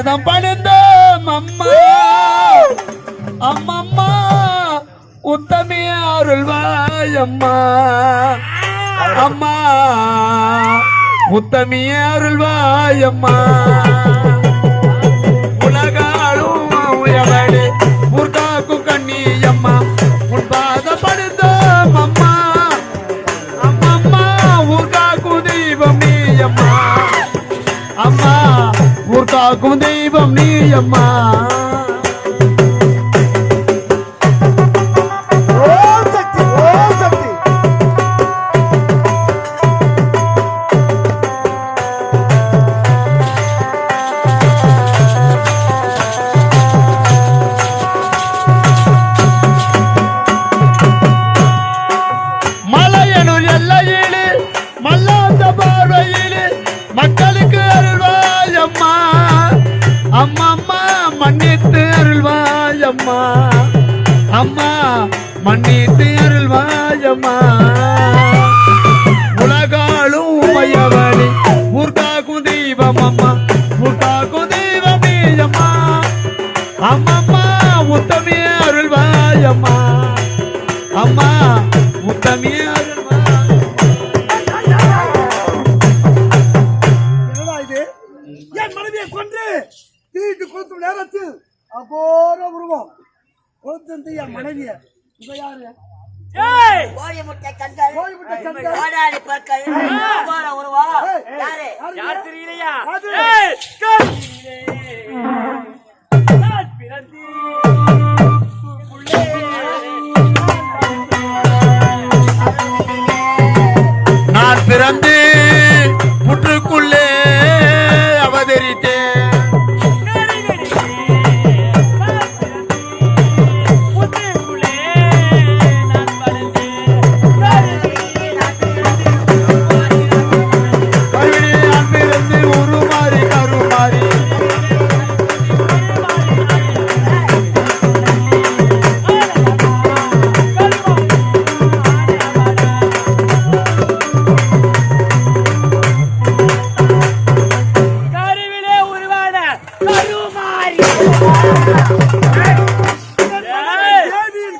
அதான் பணிந்த அம்மா அம்மம்மா உத்தமே அருள்வாய் அம்மா அம்மா உத்தமிய அருள்வாய் அம்மா உலகாலும் உயவளே ஊர்காக்கும் கண்ணி அம்மா உன் பாதம் அம்மா அம்மம்மா. ஊர்காக்கும் தெய்வம் நீ அம்மா அம்மா ஊர்காக்கும் தெய்வம் நீ அம்மா மன்னித்து அருள்வாய் அம்மா உலகாலும் உமையவனி ஊர்காக்கும் தெய்வம் அம்மா ஊர்காக்கும் தெய்வம் நீ அம்மா அம்மம்மா உத்தமிய அருள்வாய் அம்மா அம்மா உத்தமிய என் மனைவியை கொன்று? தீட்டு கொளுத்தும் நேரத்தில் அபோர உருவம். கொளுத்து என் மனைவிய? இவ யாரு? கோழி முட்டை கண்கள் பற்கள் உருவா. யாரு? யார் தெரியலையா.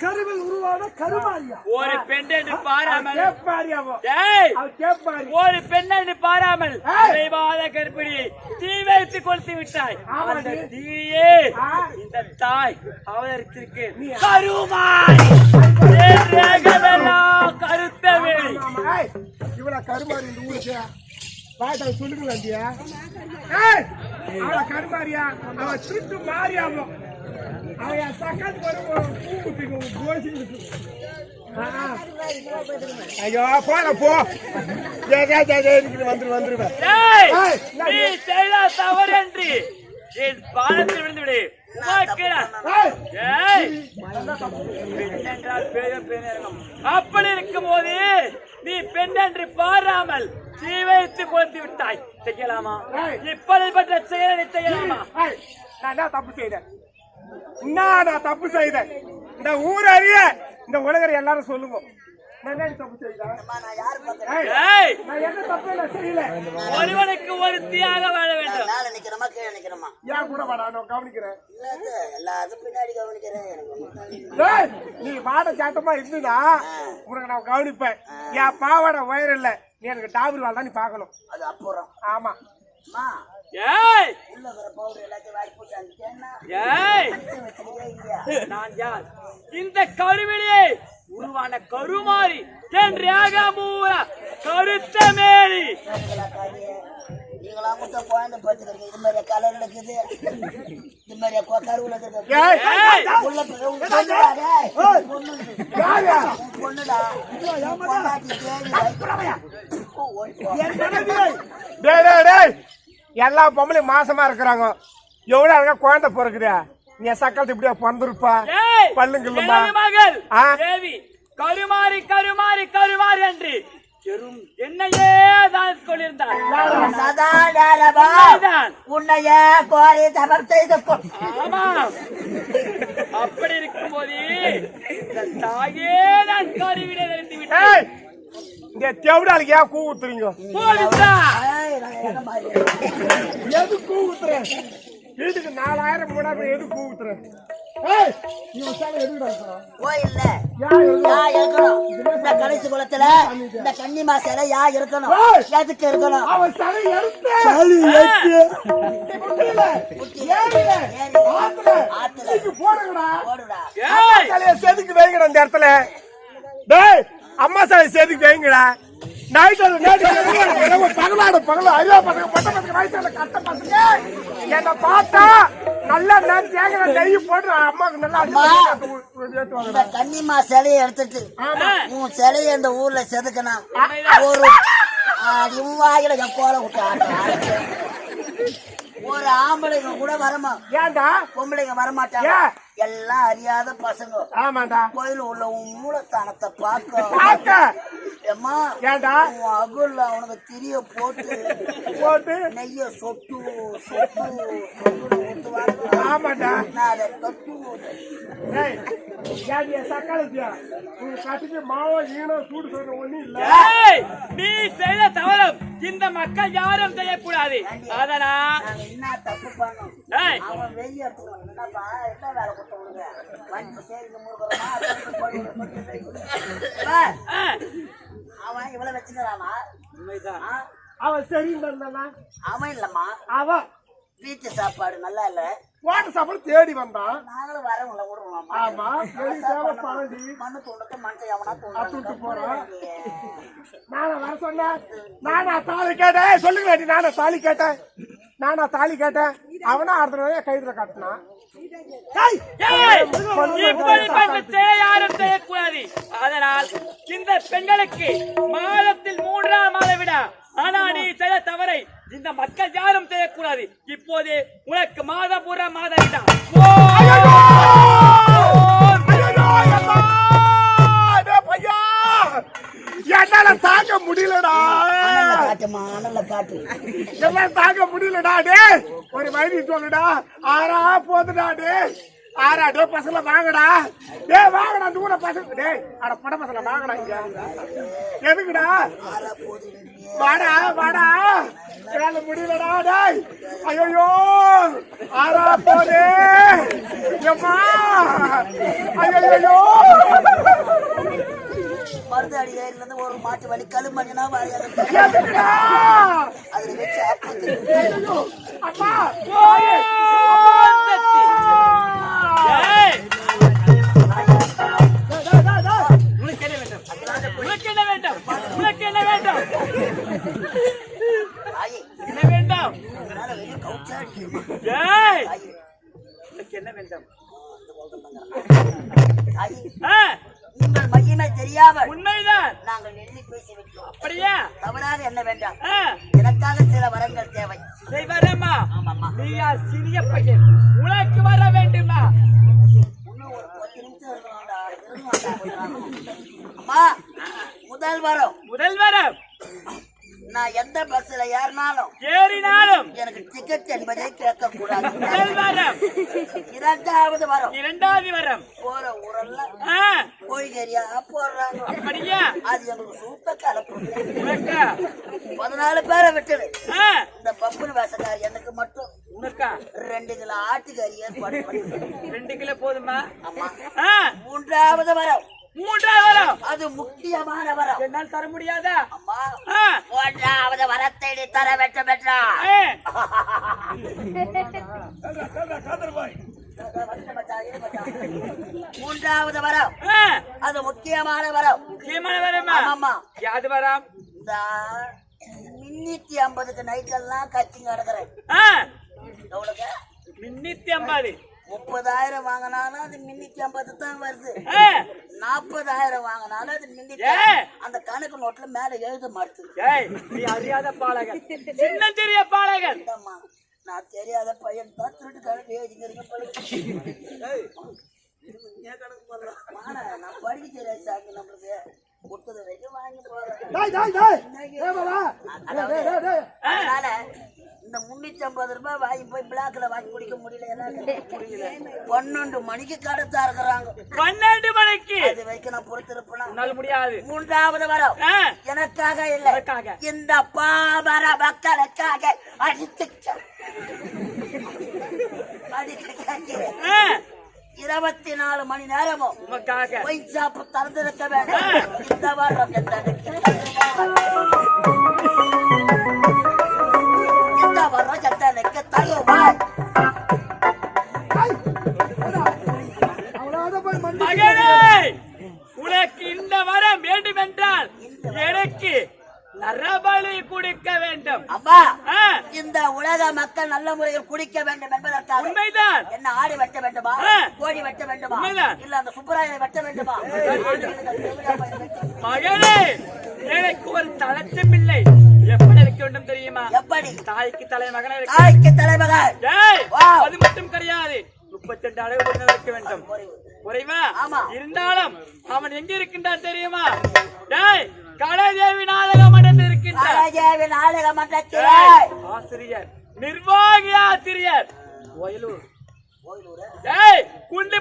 கருவில் உருவான கருமாரியா ஒரு பெண் என்று பாராமல். ஒரு பெண் என்று பாராமல். விரைவாத கற்பிணி தீ வைத்து கொளுத்து விட்டாய். அந்த தீயே. இந்த தாய் அவதற்கிற்கு கருமாறி தேகமெல்லாம் கருத்த வேலி ஏய், இவள கருமாரி இந்த ஊருக்கு பாட்டா சொல்லுங்களா அவ ஏய் கருமாரியா அவ சுட்டு மாறியாமோ அவ என் சக்காத்து வரும் பூ குட்டிக்கும் கோசி ஐயோ போன போ ஜே ஜே ஜே ஜே வந்துருவேன் தவறன்றி என் பாதத்தில் விழுந்து விடு அப்படி இருக்கும் போது நீ பெண் என்று பாராமல் தீ வைத்து கொளுத்து விட்டாய். செய்யலாமா. இப்படிப்பட்ட செயலை செய்யலாமா? நான் தப்பு செய்தேன்? நான் தப்பு செய்தேன்? இந்த ஊர் அறிய இந்த உலகர் எல்லாரும் சொல்லுங்க. ஒருவனுக்கு ஒரு தீயாக வாழ வேண்டும். மேல நிக்கிறோமா கீழே நிக்கிறோமா ஏன் கூட வாடா நான் கவனிக்கிறேன். இல்ல எல்லாத்துக்கும் பின்னாடி கவனிக்கிறேன் நீ வாட சாட்டமா இருந்துனா உனக்கு நான் கவனிப்பேன். என் பாவாடை உயரம் இல்ல. நீ எனக்கு டாபர் வாழ் தான் நீ பார்க்கணும். அது அப்புறம். ஆமா. அம்மா ஏய்! உள்ள வர பவுடர் எல்லாத்தையும் வாங்கி போட்டு அனுப்பிச்சேன்னா ஏய்! நான் யார்? இந்த கருவிலே உருவான கருமாறி. என் ரேகமூர கருத்த மேலி நீங்களா மட்டும் குழந்தை படுத்துக்கிறீங்க. இது மாதிரி கலர் இருக்குது இது மாதிரி கருவுல இருக்குது. எல்லா பொம்பளையும் மாசமா இருக்கிறாங்க. எவ்வளவு அழகா குழந்தை பிறக்குது. நீ சக்கலத்து இப்படியா பிறந்திருப்பா ஏய் பல்லுங்கில்லுமா கருமாறி கருமாறி கருமாறி என்று என்னையே தான் கொண்டிருந்தார் சதா நேரமா தான். உன்னைய கோரி தபம் செய்து அப்படி இருக்கும்போது இந்த தாயே நான் கருவிலே தெரிந்து விட்டேன். ஏய் இந்த தேவடாளுக்கு ஏன் கூ ஊத்துறீங்க? போலீசா ஏய், நான் என்ன மாதிரி? எது கூ ஊத்துறேன் வீட்டுக்கு நாலாயிரம் மூணாயிரம் எதுக்கு ஊத்துறேன் ஏய் எதுக்குடா கோயில்ல எழுதுறா? யா இருக்கணும். இந்த கடைசி குளத்துல இந்த கன்னிமா சிலை யா இருக்கணும்! எதுக்கு இருக்கணும்? அவன் சேலை எடுத்து. குட்டியில, ஏரியில, ஆத்துல, ஆத்துல. தூக்கி போடுங்கடா. போடுடா. ஏய் சிலைய செதுக்கு வைங்கடா இந்த இடத்துல. டேய் அம்மா சிலை செதுக்கு வைங்கடா. நைட்டு நேற்று பகலாடு பகல. ஐயோ பசங்க பட்ட பசங்க வயசுல கட்ட பசங்க. என்ன பார்த்தா நல்லா நான் தேங்கிற நெய் போட்டு அம்மாவுக்கு நல்லா கன்னிமா சிலையை எடுத்துட்டு உன் சிலையை இந்த ஊர்ல செதுக்கணும் ஒரு இவ்வாயில என் கோல விட்டு ஒரு ஆம்பளைங்க கூட வரமா? ஏன்டா? பொம்பளைங்க வரமாட்டாங்க? எல்லாம் அறியாத பசங்க. ஆமாண்டா. கோயில் உள்ள உன் மூலஸ்தானத்தை பார்க்க. ஏம்மா ஏன்டா? உன் அகுல்ல அவனுக்கு திரிய போட்டு போட்டு? நெய்ய சொட்டு சொட்டு சொட்டு ஏய் நீ செய்த தவறும் இந்த மக்கள் யாரும் செய்யக்கூடாது. அதனா? என்ன தப்பு அவன் இவ்வளவு வச்சுக்கிறானா? அவன் சரின்னு இருந்தானா அவன் இல்லம்மா. அவன் வீட்டு சாப்பாடு நல்லா இல்ல. வாட்டர் சாப்பாடு தேடி வந்தான் நாங்களும் வரவங்கள விடுவோம் ஆமா வெளி தேவை பழடி மண்ணு தூண்டத்தை மனுஷன் எவனா அத்துட்டு போறான். தூண்டு நானா வர சொன்னேன். நானா தாலி கேட்டேன். சொல்லுங்க நானா தாலி கேட்டேன். நானா தாலி கேட்டேன். அவனா அடுத்த கைதுல காட்டினான் அதனால் இந்த பெண்களுக்கு மாதத்தில் மூன்றாம் மாதம் விட. ஆனா நீ செய்த தவறை இந்த மக்கள் யாரும் செய்யக்கூடாது. இப்போது உனக்கு மாதம் பூரா மாதம் விடா ஐயையோ, அம்மா! டேய் பையா! என்னால தாங்க முடியலடா. எல்லாம் தாங்க முடியலடா டேய். ஒரு வயது சொல்லுடா ஆறா போதுடா ஆறா டே பசங்கள வாங்கடா. டேய் வாங்கடா தூர பசங்க டேய் அட பட பசங்கள வாங்கடா இங்க. எதுக்குடா? வாடா வாடா. என்னால முடியலடா டேய். ஐயோ ஆறா போதே. எம்மா. ஐயோ மருதாடி ஏரியில இருந்து ஒரு மாட்டு வலி கழுமணினா அதுல வச்சு அப்பத்து எனக்காக சில வரங்கள் தேவை. ஆமாம்மா. நீயா சிறிய பையன். உனக்கு வர வேண்டுமா? முதல் வாரம் முதல் வரம் நான் எந்த பஸ்ல ஏறினாலும் ஏறினாலும் எனக்கு டிக்கெட் என்பதை கேட்க கூடாது இரண்டாவது வரம். இரண்டாவது வரம். போற ஊரெல்லாம் ஆ, கோழிக்கறியா போடுறாங்க. அது எங்களுக்கு சூப்பர் கலப்பு. பதினாலு பேரை விட்டுடு. ஆ, இந்த பப்புனு வேசக்காரி எனக்கு மட்டும் உனக்கா? ரெண்டு கிலோ ஆட்டுக்கறி ஏற்பாடு பண்ணி ரெண்டு கிலோ போதுமா? அம்மா ஆ, மூன்றாவது வரம். மூன்றாவது வரம். அது முக்கியமான வரம் என்னால் தர முடியாதா? அம்மா மூன்றாவது வரத்தை நீ தர வேண்டும் என்றா மூன்றாவது வரம். அது முக்கியமான வரம் முக்கியமான வரமா ஆமாம்மா. யாது வரம்? இந்த முன்னூத்தி ஐம்பதுக்கு நைட்டெல்லாம் கச்சிங்க கிடக்குறேன் ஆ, எவ்வளவுக்கு முன்னூத்தி ஐம்பது. முப்பதாயிரம் வாங்கினாலும் அது முன்னூத்தி ஐம்பது தான் வருது நாற்பதாயிரம் வாங்கினாலும் அது முன்னூத்தி ஏ. அந்த கணக்கு நோட்ல மேல எழுத மாட்டுது. அறியாத பாலகன். சின்ன சிறிய பாலகன். இந்தாம்மா, நான் தெரியாத பையன் தான் திருட்டு கணக்கு எழுதிக்கிறீங்க மாடா, நான் படிக்க தெரியாது சாமி நம்மளுக்கு. கொடுத்தது வரைக்கும் வாங்கி போறேன் டேய் டேய் டேய். ஏய் பாபா டேய் டேய் டேய் டேய் அதனால முன்னூத்தி ஐம்பது ரூபாய் வாங்கி போய் பிளாக்ல வாங்கி குடிக்க முடியல பன்னெண்டு மணிக்கு கடத்தா இருக்கிறாங்க பன்னெண்டு மணிக்கு? அது வரைக்கும் நான் பொறுத்திருப்பேன்? முடியாது. மூன்றாவது வரம். எனக்காக இல்லை. இந்த பாமர மக்களுக்காக அடித்து ஆ, இருபத்தி நாலு மணி நேரமும் உமக்காக. பொய் சாப்பு திறந்திருக்க வேண்டும். இந்த வாரம் மகனே உனக்கு இந்த வரம் வேண்டும் என்றால் எனக்கு நரபலி கொடுக்க வேண்டும். ஆ, இந்த உலக மக்கள் நல்ல முறையில் குடிக்க வேண்டும் என்பதற்காக உண்மைதான். என்ன ஆடு வெட்ட வேண்டுமா. கோழி வெட்ட வேண்டுமா. இல்ல அந்த சுப்பராயனை வெட்ட வேண்டுமா? மகனே எனக்கு ஒரு தலைச்சம் இல்லை. எப்படி இருக்க வேண்டும் தெரியுமா? எப்படி? தாய்க்கு தலை மகனே இருக்க தாய்க்கு தலைமகன். அது மட்டும் கிடையாது முப்பத்தி ரெண்டு பொண்ணு இருக்க வேண்டும். குறைவா. இருந்தாலும் அவன் எங்க இருக்கின்றான் தெரியுமா? டேய் கலாதேவி நாடக மன்றத்தில் இருக்கின்றான் நாடக மன்றத்தில் ஆசிரியர் நிர்வாகி ஆசிரியர். வயலூர் டேய் குண்டு